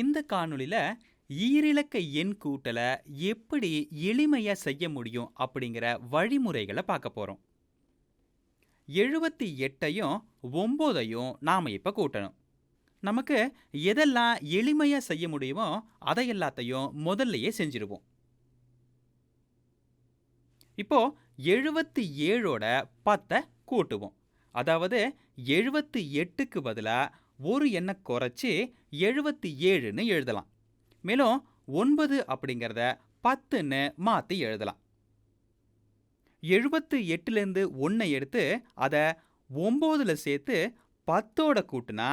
இந்த காணொளியில ஈரிலக்க எண் கூட்டல எப்படி எளிமையா செய்ய முடியும் அப்படிங்கிற வழிமுறைகளை பார்க்க போறோம். 78யும் 9யும் நாம இப்ப கூட்டணும். நமக்கு எதெல்லாம் எளிமையா செய்ய முடியுமோ அதை எல்லாத்தையும் முதல்லயே செஞ்சிருவோம். இப்போ 77ஓட 10 கூட்டுவோம். அதாவது 78க்கு பதிலா ஒரு எண்ண குறைச்சு 77ன்னு எழுதலாம். மேலும் ஒன்பது அப்படிங்கிறத 10ன்னு மாத்தி எழுதலாம். 78லேருந்து 1 எடுத்து அத 9ல சேர்த்து 10ஓட கூட்டுனா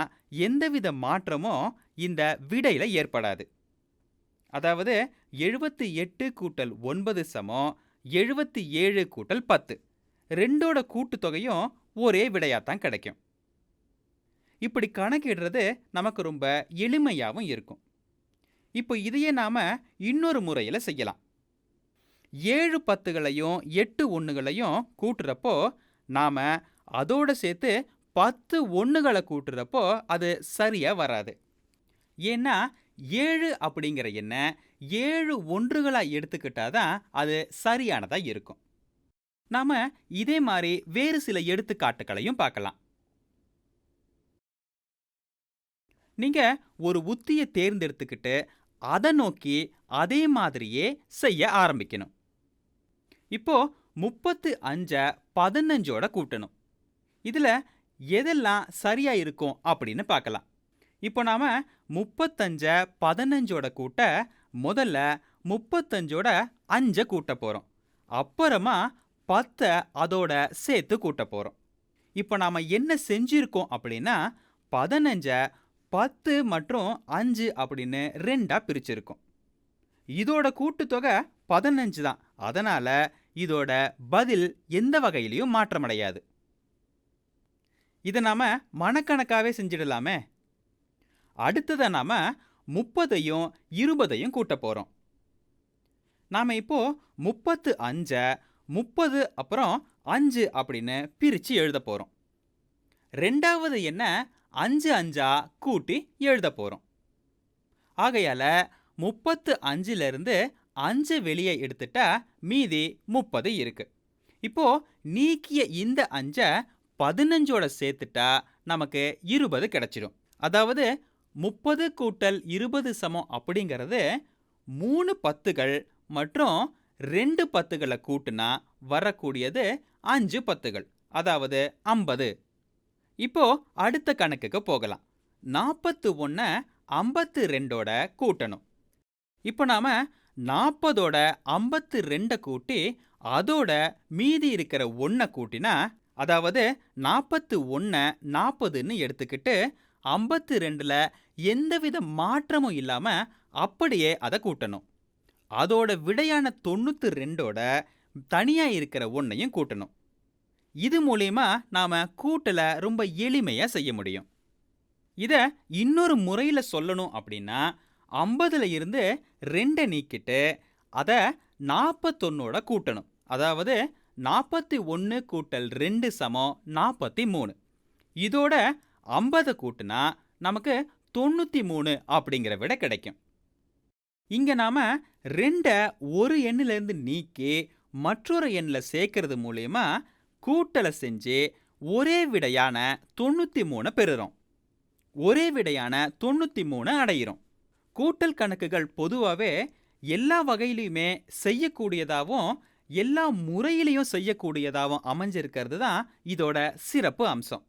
எந்தவித மாற்றமும் இந்த விடையில ஏற்படாது. அதாவது 78 கூட்டல் ஒன்பது சமம் 77 கூட்டல் 10. ரெண்டோட கூட்டுத்தொகையும் ஒரே விடையாத்தான் கிடைக்கும். இப்படி கணக்கிடுறது நமக்கு ரொம்ப எளிமையாகவும் இருக்கும். இப்போ இதையே நாம் இன்னொரு முறையில் செய்யலாம். ஏழு பத்துகளையும் எட்டு ஒன்றுகளையும் கூட்டுறப்போ நாம அதோடு சேர்த்து பத்து ஒன்றுகளை கூட்டுறப்போ அது சரியாக வராது. ஏன்னா ஏழு அப்படிங்கிற எண்ண 7 ஒன்றுகளா எடுத்துக்கிட்டா தான் அது சரியானதாக இருக்கும். நாம் இதே மாதிரி வேறு சில எடுத்துக்காட்டுகளையும் பார்க்கலாம். நீங்க ஒரு உத்திய தேர்ந்தெடுத்துக்கிட்டு அத நோக்கி அதே மாதிரியே செய்ய ஆரம்பிக்கணும். இப்போ 35 15ஓட கூட்டணும். இதுல எதெல்லாம் சரியா இருக்கும் அப்படின்னு பார்க்கலாம். இப்போ நாம 35 15ஓட கூட்ட முதல்ல 35ஓட 5 கூட்ட போறோம். அப்புறமா 10 அதோட சேர்த்து கூட்ட போறோம். இப்போ நாம என்ன செஞ்சிருக்கோம் அப்படின்னா 15 10 மற்றும் அஞ்சு அப்படின்னு ரெண்டாக பிரிச்சிருக்கோம். இதோட கூட்டுத்தொகை 15 தான். அதனால் இதோட பதில் எந்த வகையிலையும் மாற்றமடையாது. இதை நாம் மனக்கணக்காகவே செஞ்சிடலாமே. அடுத்ததை நாம 30யும் 20யும் கூட்ட போறோம். நாம இப்போ 35 30 அப்புறம் அஞ்சு அப்படின்னு பிரித்து எழுத போகிறோம் ரெண்டாவது என்ன 5 5ஆ கூட்டி எழுத போறோம். ஆகையால 35ல இருந்து 5 வெளியே எடுத்துட்டா மீதி 30 இருக்கு. இப்போ நீக்கிய இந்த 5 15ஓட சேர்த்துட்டா நமக்கு 20 கிடைச்சிடும். அதாவது 30 கூட்டல் 20 சமம் அப்படிங்கிறது மூணு பத்துகள் மற்றும் ரெண்டு பத்துகளை கூட்டுனா வரக்கூடியது அஞ்சு பத்துகள். அதாவது 50. இப்போ அடுத்த கணக்குக்கு போகலாம். நாற்பத்து ஒன்றை ஐம்பத்து ரெண்டோட கூட்டணும். இப்போ நாம் நாற்பதோட ஐம்பத்து ரெண்டை கூட்டி அதோட மீதி இருக்கிற ஒன்றை கூட்டினா அதாவது நாற்பத்து ஒன்றை நாற்பதுன்னு எடுத்துக்கிட்டு ஐம்பத்து ரெண்டில் எந்தவித மாற்றமும் இல்லாமல் அப்படியே அதை கூட்டணும். அதோட விடையான தொண்ணூற்றி ரெண்டோட தனியாக இருக்கிற ஒன்றையும் கூட்டணும். இது மூலியமா நாம கூட்டல ரொம்ப எளிமையா செய்ய முடியும். இதை இன்னொரு முறையில சொல்லணும் அப்படின்னா 50ல இருந்து ரெண்டை நீக்கிட்டு அதை நாற்பத்தொன்னோட கூட்டணும். அதாவது 41 கூட்டல் ரெண்டு சமம் 43. இதோட 50 கூட்டுனா நமக்கு 93 அப்படிங்கிற விட கிடைக்கும். இங்க நாம ரெண்டை ஒரு எண்ணிலேருந்து நீக்கி மற்றொரு எண்ணில் சேர்க்கறது மூலயமா கூட்டல செஞ்சு ஒரே விடையான 93 பெறுறோம். ஒரே விடையான 93 அடையிறோம். கூட்டல் கணக்குகள் பொதுவாவே எல்லா வகையிலையுமே செய்யக்கூடியதாவும் எல்லா முறையிலையும் செய்யக்கூடியதாவும் அமைஞ்சிருக்கிறது தான் இதோட சிறப்பு அம்சம்.